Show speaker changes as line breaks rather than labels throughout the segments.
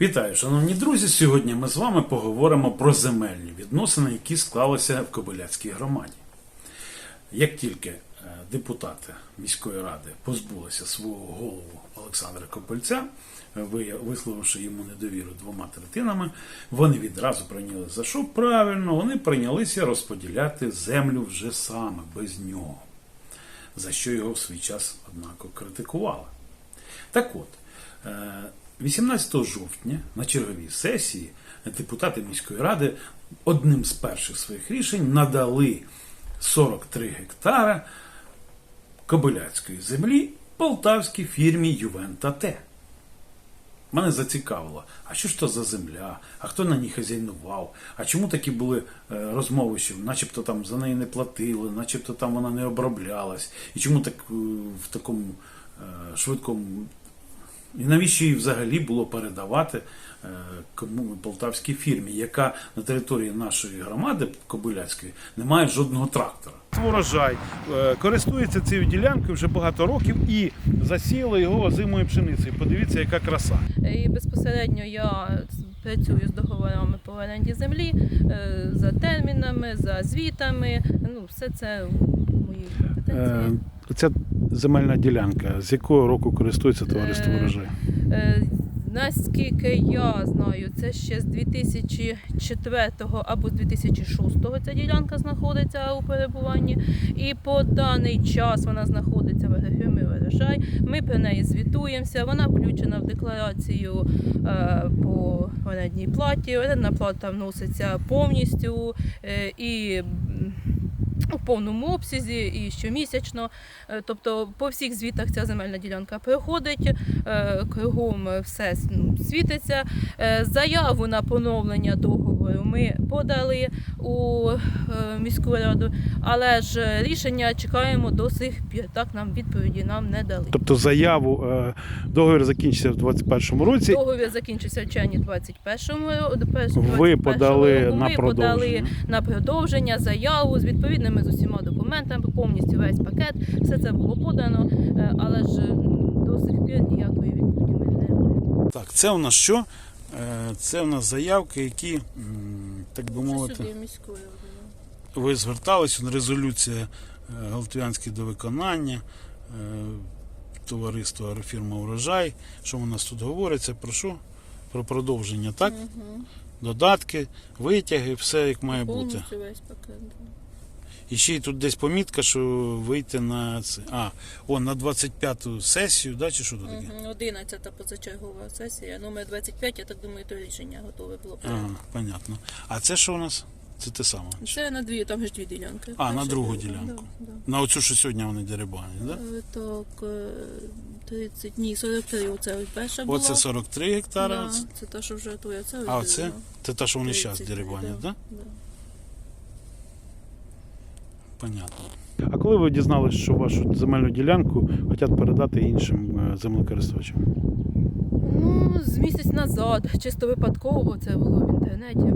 Вітаю, шановні друзі! Сьогодні ми з вами поговоримо про земельні відносини, які склалися в Кобиляцькій громаді. Як тільки е, депутати міської ради позбулися свого голову Олександра Копильця, е, висловивши йому недовіру двома третинами, вони відразу прийняли за що правильно, вони прийнялися розподіляти землю вже саме без нього, за що його в свій час, однако, критикували. Так от, е, 18 жовтня на черговій сесії депутати міської ради одним з перших своїх рішень надали 43 гектара кобиляцької землі полтавській фірмі Ювента Т. Мене зацікавило, а що ж то за земля, а хто на ній хазяйнував, а чому такі були е, розмови, що начебто там за неї не платили, начебто там вона не оброблялась, і чому так е, в такому е, швидкому і навіщо її взагалі було передавати е, кому полтавській фірмі, яка на території нашої громади Кобиляцької не має жодного трактора? Урожай е, користується цією ділянкою вже багато років і засіяли його озимою пшеницею. Подивіться, яка краса.
І безпосередньо я працюю з договорами по оренді землі, е, за термінами, за звітами. Ну, все це в.
Ця земельна ділянка, з якого року користується
товариство «Урожай»? Е, Наскільки я знаю, це ще з 2004 або з 2006 ця ділянка знаходиться у перебуванні. І по даний час вона знаходиться в режимі врожай. Ми про неї звітуємося. Вона включена в декларацію е, по орендній платі. Орендна плата вноситься повністю е, і. У повному обсязі і щомісячно, Е, тобто по всіх звітах ця земельна ділянка проходить, е, кругом все світиться. Е, Заяву на поновлення договору ми подали у е, міську раду, але ж рішення чекаємо до сих пір. Так нам відповіді нам не дали.
Тобто заяву, е, договір закінчився в 2021 році.
Договір закінчився в червні 21-му ро-
Ви подали
року.
на
Ми подали
продовження.
на продовження, заяву з відповідними з усіма документами, повністю весь пакет. Все це було подано, е, але ж до сих пір ніякої відповіді ми не маємо.
Так, це у нас що? Е, Це у нас заявки, які, так би мовити, ви зверталися, резолюція е, до виконання, е, товариство Агрофірма Урожай. Що у нас тут говориться? Про що? Про продовження, так? Додатки, витяги, все як має бути.
Весь пакет.
І ще й тут десь помітка, що вийти на це. А, о, на 25-ту сесію, да, чи що тут таке?
Мгм, 11 позачергова сесія, номер 25, я так думаю, то рішення готове було.
Ага, понятно. А це що у нас? Це те саме.
Це на дві, там же ж дві ділянки.
А, на другу ділянку.
Да, да.
На оцю, що сьогодні вони дерибані, так? Да?
Е, Так, е, 30, ні, 43, оце ось перша була.
Оце 43 гектари.
Да,
оце.
це те, що вже твоє, це
А
ось,
оце?
да,
Це те, що вони зараз
33,
дерибанять,
да,
так? Да? Понятно. А коли ви дізналися, що вашу земельну ділянку хочуть передати іншим е, землекористувачам?
Ну, з місяць назад, чисто випадково, це було в інтернеті.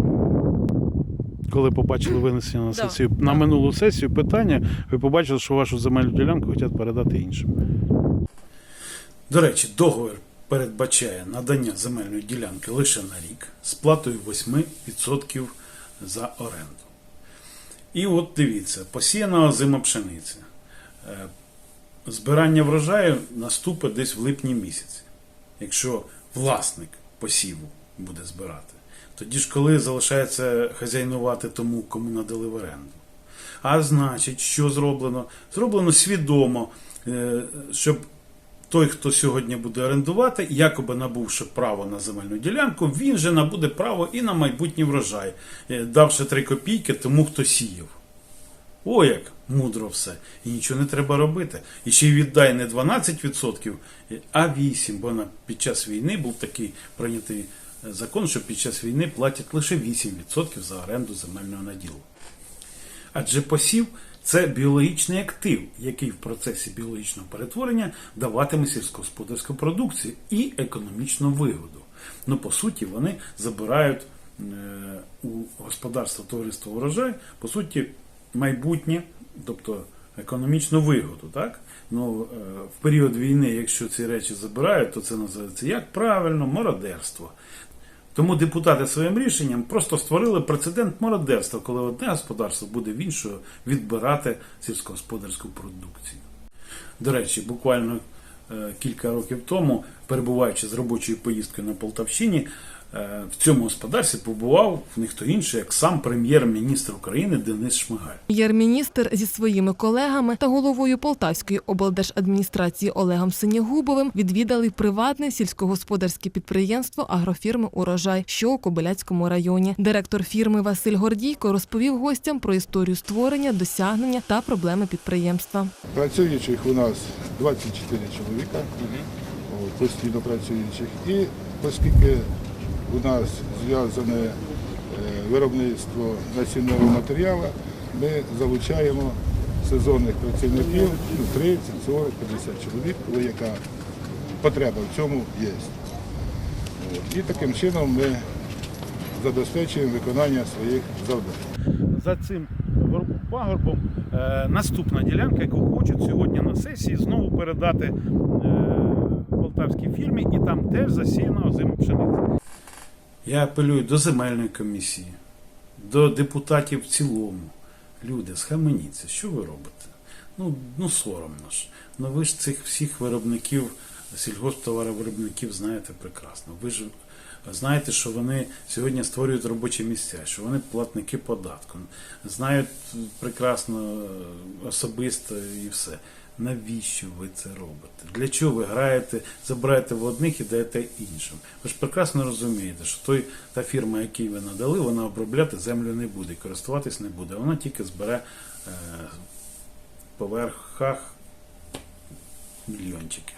Коли побачили винесення на
Да,
сесію на
да.
минулу сесію питання, ви побачили, що вашу земельну ділянку хочуть передати іншим. До речі, договір передбачає надання земельної ділянки лише на рік з платою 8% за оренду. І от дивіться, посіяна озима пшениця. Е, Збирання врожаю наступить десь в липні місяці, якщо власник посіву буде збирати. Тоді ж коли залишається хазяйнувати тому, кому надали в оренду. А значить, що зроблено? Зроблено свідомо, е, щоб той, хто сьогодні буде орендувати, якоби набувши право на земельну ділянку, він же набуде право і на майбутній врожай, е, давши 3 копійки тому, хто сіяв. О, як мудро все. І нічого не треба робити. І ще й віддай не 12%, а 8%, бо під час війни був такий прийнятий е, закон, що під час війни платять лише 8% за оренду земельного наділу. Адже посів це біологічний актив, який в процесі біологічного перетворення даватиме сільськогосподарську продукцію і економічну вигоду. Ну, по суті, вони забирають е, у господарства товариства урожай, по суті, майбутнє, тобто економічну вигоду. Так? Ну, е, в період війни, якщо ці речі забирають, то це називається як правильно мародерство. Тому депутати своїм рішенням просто створили прецедент мародерства, коли одне господарство буде в іншого відбирати сільськогосподарську продукцію. До речі, буквально е, кілька років тому, перебуваючи з робочою поїздкою на Полтавщині, е, в цьому господарстві побував ніхто інший, як сам прем'єр-міністр України Денис Шмигаль.
Прем'єр-міністр зі своїми колегами та головою Полтавської облдержадміністрації Олегом Синягубовим відвідали приватне сільськогосподарське підприємство агрофірми Урожай, що у Кобиляцькому районі. Директор фірми Василь Гордійко розповів гостям про історію створення, досягнення та проблеми підприємства.
Працюючих у нас 24 чоловіка, постійно працюючих. І оскільки у нас зв'язане е, виробництво насінного матеріалу, ми залучаємо сезонних працівників ну, 30, 40, 50 чоловік, коли яка потреба в цьому є. І таким чином ми забезпечуємо виконання своїх завдань.
За цим пагорбом е, наступна ділянка, яку хочуть сьогодні на сесії знову передати е, полтавській фірмі, і там теж засіяна озима пшениця. Я апелюю до земельної комісії, до депутатів в цілому. Люди, схаменіться, що ви робите? Ну, ну соромно ж. Ну ви ж цих всіх виробників, сільгосптоваровиробників знаєте прекрасно. Ви ж знаєте, що вони сьогодні створюють робочі місця, що вони платники податку, знають прекрасно е, особисто і все. Навіщо ви це робите? Для чого ви граєте, забираєте в одних і даєте іншим? Ви ж прекрасно розумієте, що той, та фірма, якій ви надали, вона обробляти землю не буде, користуватись не буде. Вона тільки збере е, поверхах мільйончики.